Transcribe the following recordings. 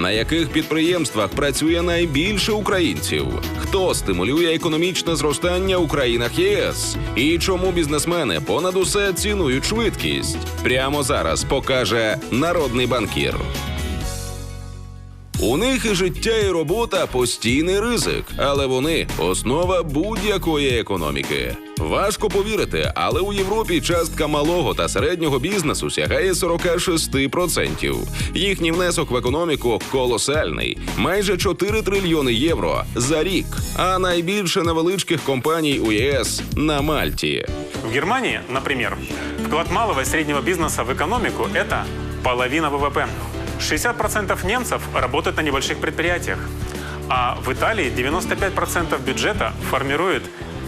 На яких підприємствах працює найбільше українців? Хто стимулює економічне зростання у країнах ЄС? І чому бізнесмени понад усе цінують швидкість? Прямо зараз покаже народний банкір. У них і життя, і робота постійний ризик, але вони основа будь-якої економіки. Важко повірити, але у Європі частка малого та середнього бізнесу сягає 46%. Їхній внесок в економіку колосальний майже 4 трильйони євро за рік. А найбільше невеличких компаній у ЄС на Мальті. В Германии, например, вклад малого и среднего бизнеса в экономику – это половина ВВП. 60% немцев работают на небольших предприятиях, а в Италии 95% бюджета формирует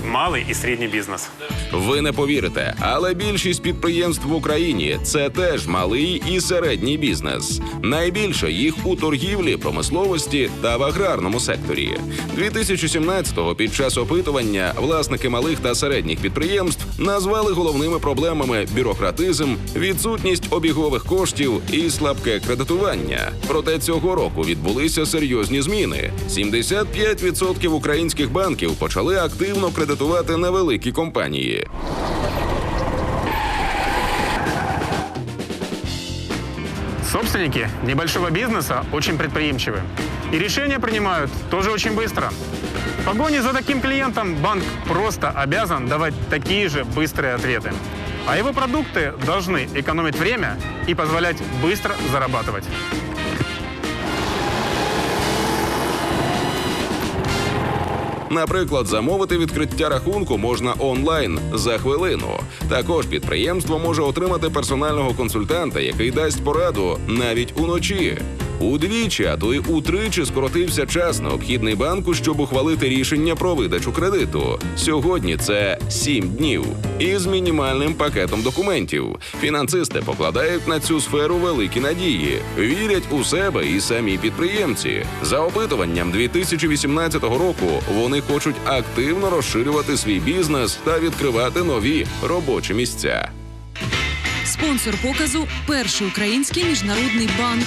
малый и средний бизнес. Ви не повірите, але більшість підприємств в Україні це теж малий і середній бізнес. Найбільше їх у торгівлі, промисловості та в аграрному секторі. 2017-го під час опитування власники малих та середніх підприємств назвали головними проблемами бюрократизм, відсутність обігових коштів і слабке кредитування. Проте цього року відбулися серйозні зміни. 75% українських банків почали активно кредитувати невеликі компанії. Собственники небольшого бизнеса очень предприимчивы. И решения принимают тоже очень быстро. В погоне за таким клиентом банк просто обязан давать такие же быстрые ответы. А его продукты должны экономить время и позволять быстро зарабатывать. Наприклад, замовити відкриття рахунку можна онлайн за хвилину. Також підприємство може отримати персонального консультанта, який дасть пораду навіть уночі. Удвічі, а то й утричі скоротився час необхідний банку, щоб ухвалити рішення про видачу кредиту. Сьогодні це сім днів із мінімальним пакетом документів. Фінансисти покладають на цю сферу великі надії, вірять у себе і самі підприємці. За опитуванням 2018 року вони хочуть активно розширювати свій бізнес та відкривати нові робочі місця. Спонсор показу перший український міжнародний банк.